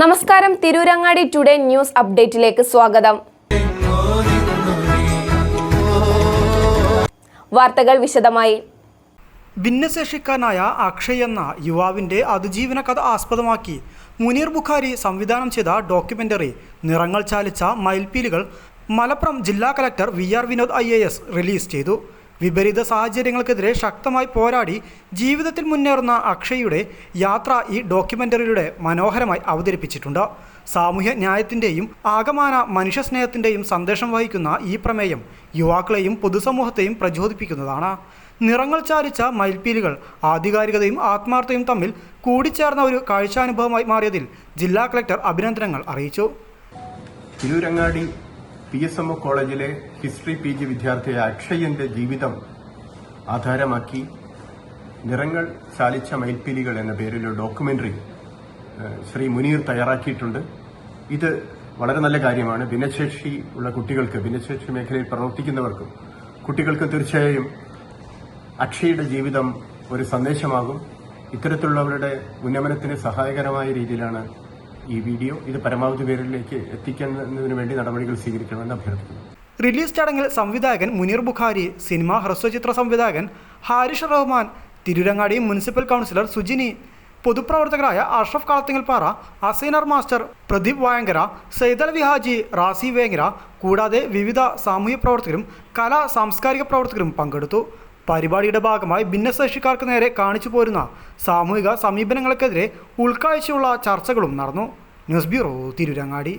നമസ്കാരം. Tirurangadi today news അപ്ഡേറ്റിലേക്ക് സ്വാഗതം. വാർത്തകൾ വിശദമായി. ഭിന്നശേഷിക്കാരനായ അക്ഷയ് എന്ന യുവാവിന്റെ അതിജീവന കഥ ആസ്പദമാക്കി മുനീർ ബുഖാരി സംവിധാനം ചെയ്ത ഡോക്യുമെന്ററി നിറങ്ങൾ ചാലിച്ച മയിൽപ്പീലുകൾ മലപ്പുറം ജില്ലാ കലക്ടർ വി ആർ വിനോദ് ഐ റിലീസ് ചെയ്തു. വിപരീത സാഹചര്യങ്ങൾക്കെതിരെ ശക്തമായി പോരാടി ജീവിതത്തിൽ മുന്നേറുന്ന അക്ഷയുടെ യാത്ര ഈ ഡോക്യുമെന്ററിയിലൂടെ മനോഹരമായി അവതരിപ്പിച്ചിട്ടുണ്ട്. സാമൂഹ്യ ന്യായത്തിന്റെയും ആകമാന മനുഷ്യസ്നേഹത്തിന്റെയും സന്ദേശം വഹിക്കുന്ന ഈ പ്രമേയം യുവാക്കളെയും പൊതുസമൂഹത്തെയും പ്രചോദിപ്പിക്കുന്നതാണ്. നിറങ്ങൾ ചാരിച്ച മയിൽപ്പീലുകൾ ആധികാരികതയും ആത്മാർത്ഥതയും തമ്മിൽ കൂടിച്ചേർന്ന ഒരു കാഴ്ചാനുഭവമായി മാറിയതിൽ ജില്ലാ കളക്ടർ അഭിനന്ദനങ്ങൾ അറിയിച്ചു. Tirurangadi P S M O കോളേജിലെ ഹിസ്റ്ററി പി ജി വിദ്യാർത്ഥിയായ അക്ഷയന്റെ ജീവിതം ആധാരമാക്കി നിറങ്ങൾ ചാലിച്ച മയിൽപ്പീലികൾ എന്ന പേരിലൊരു ഡോക്യുമെന്ററി ശ്രീ മുനീർ തയ്യാറാക്കിയിട്ടുണ്ട്. ഇത് വളരെ നല്ല കാര്യമാണ്. ഭിന്നശേഷി ഉള്ള കുട്ടികൾക്ക് ഭിന്നശേഷി മേഖലയിൽ പ്രവർത്തിക്കുന്നവർക്കും കുട്ടികൾക്കും തീർച്ചയായും അക്ഷയുടെ ജീവിതം ഒരു സന്ദേശമാകും. ഇത്തരത്തിലുള്ളവരുടെ ഉന്നമനത്തിന് സഹായകരമായ രീതിയിലാണ് ഈ വീഡിയോ ഇത് പരമാവധി പേരിലേക്ക് എത്തിക്കുന്നതിന് വേണ്ടി നടപടികൾ സ്വീകരിക്കണമെന്ന് അഭ്യർത്ഥിക്കുന്നു. റിലീസ് ചടങ്ങിൽ സംവിധായകൻ മുനീർ ബുഖാരി സിനിമ ഹ്രസ്വചിത്ര സംവിധായകൻ ഹാരിഷ് റഹ്മാൻ തിരുരങ്ങാടി മുനിസിപ്പൽ കൗൺസിലർ സുജിനി പൊതുപ്രവർത്തകരായ അഷ്റഫ് കളത്തിങ്ങൽപ്പാറ അസൈനർ മാസ്റ്റർ പ്രദീപ് വായങ്കര സൈതൽ വിഹാജി റാസി വേങ്ങര കൂടാതെ വിവിധ സാമൂഹ്യ പ്രവർത്തകരും കലാ സാംസ്കാരിക പ്രവർത്തകരും പങ്കെടുത്തു. പരിപാടിയുടെ ഭാഗമായി ഭിന്നശേഷിക്കാർക്ക് നേരെ കാണിച്ചു പോരുന്ന സാമൂഹിക സമീപനങ്ങൾക്കെതിരെ ഉൾക്കാഴ്ചയുള്ള ചർച്ചകളും നടന്നു. News bureau Tirurangadi.